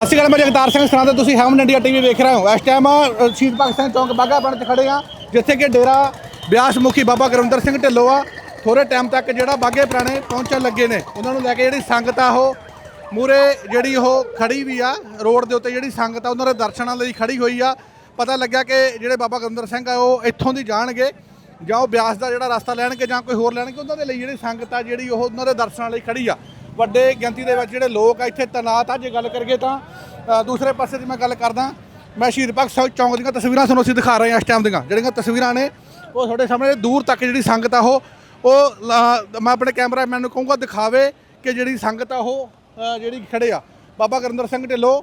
ਸਤਿ ਸ਼੍ਰੀ ਅਕਾਲ, ਮੈਂ ਜਗਤਾਰ ਸਿੰਘ ਸਰਾਂ ਤੇ ਤੁਸੀਂ ਹੈਮਨ ਇੰਡੀਆ ਟੀਵੀ ਵੇਖ ਰਹੇ ਹੋ। ਇਸ ਟਾਈਮ ਸ਼ਹੀਦ ਭਗਤ ਸਿੰਘ ਚੌਂਕ ਬਾਗਾ ਬਣ 'ਚ ਖੜੇ ਆ ਜਿੱਥੇ ਕਿ ਡੇਰਾ ਬਿਆਸ ਮੁਖੀ ਬਾਬਾ ਗੁਰਵਿੰਦਰ ਸਿੰਘ ਢਿੱਲੋਂ ਆ। ਥੋੜੇ ਟਾਈਮ ਤੱਕ ਜਿਹੜਾ ਬਾਗੇ ਪੁਰਾਣੇ ਪਹੁੰਚਣ ਲੱਗੇ ਨੇ, ਉਹਨਾਂ ਨੂੰ ਲੈ ਕੇ ਜਿਹੜੀ ਸੰਗਤ ਆ ਉਹ ਮੂਰੇ ਜਿਹੜੀ ਉਹ ਖੜੀ ਵੀ ਆ, ਰੋਡ ਦੇ ਉੱਤੇ ਜਿਹੜੀ ਸੰਗਤ ਆ, ਉਹਨਾਂ ਦੇ ਦਰਸ਼ਨਾਂ ਲਈ ਖੜੀ ਹੋਈ ਆ। ਪਤਾ ਲੱਗਿਆ ਕਿ ਜਿਹੜੇ ਬਾਬਾ ਗੁਰਵਿੰਦਰ ਸਿੰਘ ਆ, ਉਹ ਇੱਥੋਂ ਦੀ ਜਾਣਗੇ, ਜਾਂ ਉਹ ਬਿਆਸ ਦਾ ਜਿਹੜਾ ਰਸਤਾ ਲੈਣਗੇ, ਜਾਂ ਕੋਈ ਹੋਰ ਲੈਣਗੇ, ਉਹਨਾਂ ਦੇ ਲਈ ਜਿਹੜੀ ਸੰਗਤ ਆ, ਜਿਹੜੀ ਉਹ ਉਹਨਾਂ ਦੇ ਦਰਸ਼ਨਾਂ ਲਈ ਖੜੀ ਆ। ਵੱਡੇ ਗਿਣਤੀ ਦੇ ਵਿੱਚ ਜਿਹੜੇ ਲੋਕ ਆ, ਇੱਥੇ ਤਨਾਤ ਆ, ਜੇ ਗੱਲ ਕਰੀਏ ਤਾਂ ਦੂਸਰੇ ਪਾਸੇ ਦੀ ਮੈਂ ਗੱਲ ਕਰਦਾ, ਮੈਂ ਸ਼ਹੀਦ ਭਗਤ ਸਿੰਘ ਚੌਂਕ ਦੀਆਂ ਤਸਵੀਰਾਂ ਤੁਹਾਨੂੰ ਅਸੀਂ ਦਿਖਾ ਰਹੇ ਹਾਂ ਇਸ ਟਾਈਮ ਦੀਆਂ। ਜਿਹੜੀਆਂ ਤਸਵੀਰਾਂ ਨੇ, ਉਹ ਤੁਹਾਡੇ ਸਾਹਮਣੇ ਦੂਰ ਤੱਕ ਜਿਹੜੀ ਸੰਗਤ ਆ, ਉਹ ਉਹ ਮੈਂ ਆਪਣੇ ਕੈਮਰਾਮੈਨ ਨੂੰ ਕਹੂੰਗਾ ਦਿਖਾਵੇ ਕਿ ਜਿਹੜੀ ਸੰਗਤ ਆ, ਉਹ ਜਿਹੜੀ ਖੜੇ ਆ। ਬਾਬਾ ਗੁਰਿੰਦਰ ਸਿੰਘ ਢਿੱਲੋਂ,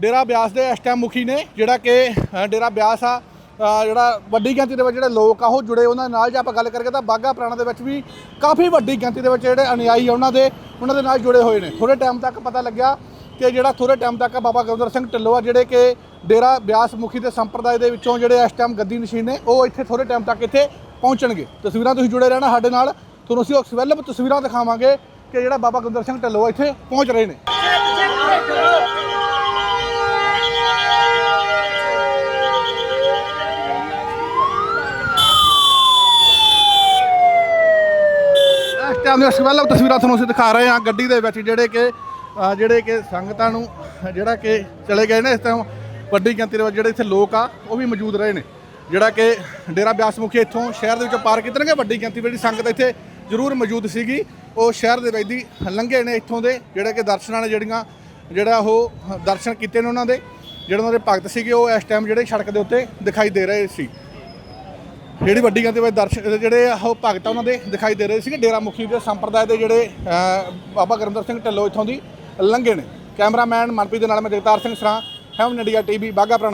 ਡੇਰਾ ਬਿਆਸ ਦੇ ਇਸ ਟਾਈਮ ਮੁਖੀ ਨੇ, ਜਿਹੜਾ ਕਿ ਡੇਰਾ ਬਿਆਸ ਆ ਜਿਹੜਾ ਵੱਡੀ ਗਿਣਤੀ ਦੇ ਵਿੱਚ ਜਿਹੜੇ ਲੋਕ ਆ, ਉਹ ਜੁੜੇ ਉਹਨਾਂ ਨਾਲ। ਜੇ ਆਪਾਂ ਗੱਲ ਕਰਕੇ ਤਾਂ ਬਾਗਾ ਪੁਰਾਣਾ ਦੇ ਵਿੱਚ ਵੀ ਕਾਫੀ ਵੱਡੀ ਗਿਣਤੀ ਦੇ ਵਿੱਚ ਜਿਹੜੇ ਅਨੁਯਾਈ ਆ, ਉਹਨਾਂ ਦੇ ਉਹਨਾਂ ਦੇ ਨਾਲ ਜੁੜੇ ਹੋਏ ਨੇ। ਥੋੜੇ ਟਾਈਮ ਤੱਕ ਪਤਾ ਲੱਗਿਆ ਕਿ ਜਿਹੜਾ ਥੋੜੇ ਟਾਈਮ ਤੱਕ ਬਾਬਾ ਗੁਰਦਰ ਸਿੰਘ ਢਿੱਲੋਂ ਆ, ਜਿਹੜੇ ਕਿ ਡੇਰਾ ਬਿਆਸ ਮੁਖੀ ਦੇ ਸੰਪਰਦਾਇ ਦੇ ਵਿੱਚੋਂ ਜਿਹੜੇ ਇਸ ਟਾਈਮ ਗੱਦੀ ਨਸ਼ੀਨ ਨੇ, ਉਹ ਇੱਥੇ ਥੋੜੇ ਟਾਈਮ ਤੱਕ ਇੱਥੇ ਪਹੁੰਚਣਗੇ। ਤਸਵੀਰਾਂ ਤੁਸੀਂ ਜੁੜੇ ਰਹਿਣਾ ਸਾਡੇ ਨਾਲ। ਤੁਹਾਨੂੰ ਅਸੀਂ ਉਸ ਵੈਲਬ ਤਸਵੀਰਾਂ ਦਿਖਾਵਾਂਗੇ ਕਿ ਜਿਹੜਾ ਬਾਬਾ ਗੁਰਦਰ ਸਿੰਘ ਢਿੱਲੋਂ ਇੱਥੇ ਪਹੁੰਚ ਰਹੇ ਨੇ। ਧਿਆਨ ਟਾਈਮ ਦੇ ਸਵੈਲਵ ਤਸਵੀਰਾਂ ਤੁਹਾਨੂੰ ਅਸੀਂ ਦਿਖਾ ਰਹੇ ਹਾਂ ਗੱਡੀ ਦੇ ਵਿੱਚ ਜਿਹੜੇ ਕਿ ਅ, ਜਿਹੜੇ ਕਿ ਸੰਗਤਾਂ ਨੂੰ ਜਿਹੜਾ ਕਿ ਚਲੇ ਗਏ ਨੇ ਇਸ ਟਾਈਮ ਵੱਡੀ ਗਿਣਤੀ ਦੇ ਵਿੱਚ ਜਿਹੜੇ ਇੱਥੇ ਲੋਕ ਆ ਉਹ ਵੀ ਮੌਜੂਦ ਰਹੇ ਨੇ। ਜਿਹੜਾ ਕਿ ਡੇਰਾ ਬਿਆਸ ਮੁਖੀ ਇੱਥੋਂ ਸ਼ਹਿਰ ਦੇ ਵਿੱਚੋਂ ਪਾਰ ਕੀਤੇ ਵੱਡੀ ਗਿਣਤੀ ਵਿੱਚ ਜਿਹੜੀ ਸੰਗਤ ਇੱਥੇ ਜ਼ਰੂਰ ਮੌਜੂਦ ਸੀਗੀ। ਉਹ ਸ਼ਹਿਰ ਦੇ ਵਿੱਚ ਦੀ ਲੰਘੇ ਨੇ ਇੱਥੋਂ ਦੇ ਜਿਹੜੇ ਕਿ ਦਰਸ਼ਨਾਂ ਨੇ ਜਿਹੜੀਆਂ ਜਿਹੜਾ ਉਹ ਦਰਸ਼ਨ ਕੀਤੇ ਨੇ ਉਹਨਾਂ ਦੇ ਜਿਹੜੇ ਉਹਨਾਂ ਦੇ ਭਗਤ ਸੀਗੇ ਉਹ ਇਸ ਟਾਈਮ ਜਿਹੜੇ ਸੜਕ ਦੇ ਉੱਤੇ ਦਿਖਾਈ ਦੇ ਰਹੇ ਸੀ। ਜਿਹੜੀ ਵੱਡੀ ਗਿਣਤੀ ਵਿੱਚ ਦਰਸ਼ਕ ਜਿਹੜੇ ਉਹ ਭਗਤ ਆ ਉਹਨਾਂ ਦੇ ਦਿਖਾਈ ਦੇ ਰਹੇ ਸੀਗੇ। ਡੇਰਾ ਮੁਖੀ ਦੇ ਸੰਪਰਦਾਇ ਦੇ ਜਿਹੜੇ ਬਾਬਾ ਗੁਰਿੰਦਰ ਸਿੰਘ ਢਿੱਲੋਂ ਇੱਥੋਂ ਦੀ ਲੰਘੇ ਨੇ। ਕੈਮਰਾਮੈਨ ਮਨਪ੍ਰੀਤ ਦੇ ਨਾਲ ਮੈਂ ਜਗਤਾਰ ਸਿੰਘ ਸਰਾਂ ਹੈਮ ਇੰਡੀਆ ਟੀਵੀ ਬਾਗਾ ਪੁਰਾਣਾ।